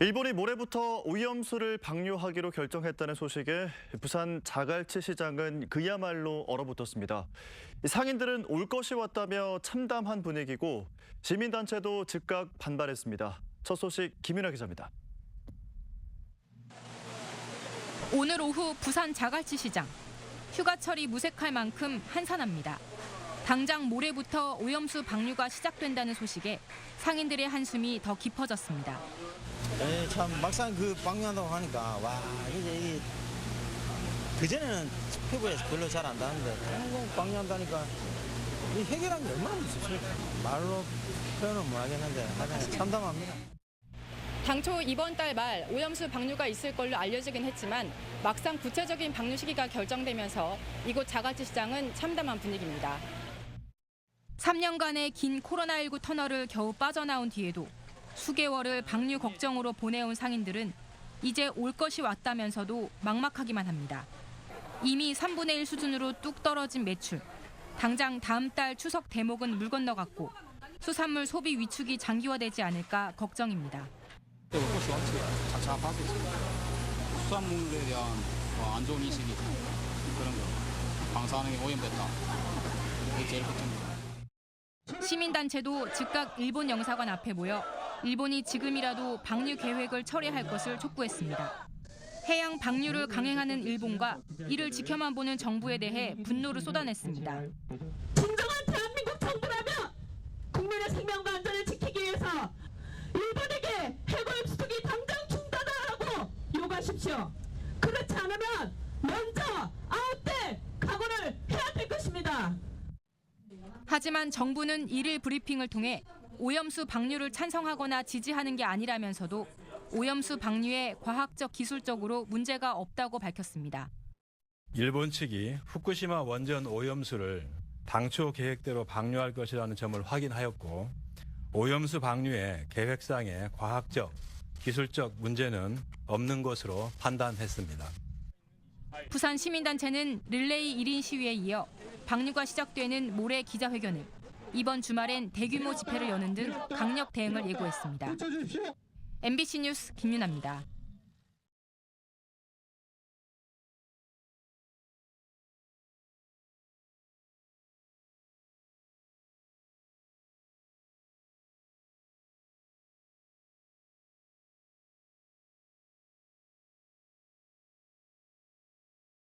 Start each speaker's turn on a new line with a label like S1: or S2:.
S1: 일본이 모레부터 오염수를 방류하기로 결정했다는 소식에 부산 자갈치 시장은 그야말로 얼어붙었습니다. 상인들은 올 것이 왔다며 참담한 분위기고 시민단체도 즉각 반발했습니다. 첫 소식 김윤아 기자입니다.
S2: 오늘 오후 부산 자갈치 시장. 휴가철이 무색할 만큼 한산합니다. 당장 모레부터 오염수 방류가 시작된다는 소식에 상인들의 한숨이 더 깊어졌습니다.
S3: 예, 참 막상 그 방류한다고 하니까 와 이게 그 전에는 피부에 별로 잘안 닿는데 한국 방류한다니까 이 해결한 게 얼마나 무섭습니까? 말로 표현은 못 하겠는데 하여간 참담합니다.
S2: 당초 이번 달 말 오염수 방류가 있을 걸로 알려지긴 했지만 막상 구체적인 방류 시기가 결정되면서 이곳 자갈치 시장은 참담한 분위기입니다. 3년간의 긴 코로나19 터널을 겨우 빠져나온 뒤에도 수개월을 방류 걱정으로 보내온 상인들은 이제 올 것이 왔다면서도 막막하기만 합니다. 이미 3분의 1 수준으로 뚝 떨어진 매출. 당장 다음 달 추석 대목은 물 건너갔고 수산물 소비 위축이 장기화되지 않을까 걱정입니다.
S4: 올 것이 왔지 착착하고 있습니다. 수산물에 대한 어, 안 좋은 인식이 그런 거 방사능이 오염됐다. 이게 제일 걱정입니다.
S2: 시민단체도 즉각 일본 영사관 앞에 모여 일본이 지금이라도 방류 계획을 철회할 것을 촉구했습니다. 해양 방류를 강행하는 일본과 이를 지켜만 보는 정부에 대해 분노를 쏟아냈습니다.
S5: 진정한 대한민국 정부라면 국민의 생명과 안전을 지키기 위해서 일본에게 해고염 수속이 당장 중단하라고 요구하십시오. 그렇지 않으면 먼저 아웃될 각오를 해야 될 것입니다.
S2: 하지만 정부는 일일 브리핑을 통해 오염수 방류를 찬성하거나 지지하는 게 아니라면서도 오염수 방류에 과학적 기술적으로 문제가 없다고 밝혔습니다.
S6: 일본 측이 후쿠시마 원전 오염수를 당초 계획대로 방류할 것이라는 점을 확인하였고 오염수 방류의 계획상의 과학적, 기술적 문제는 없는 것으로 판단했습니다.
S2: 부산 시민단체는 릴레이 1인 시위에 이어 방류가 시작되는 모레 기자회견을 이번 주말엔 대규모 집회를 여는 등 강력 대응을 예고했습니다. MBC 뉴스 김윤아입니다.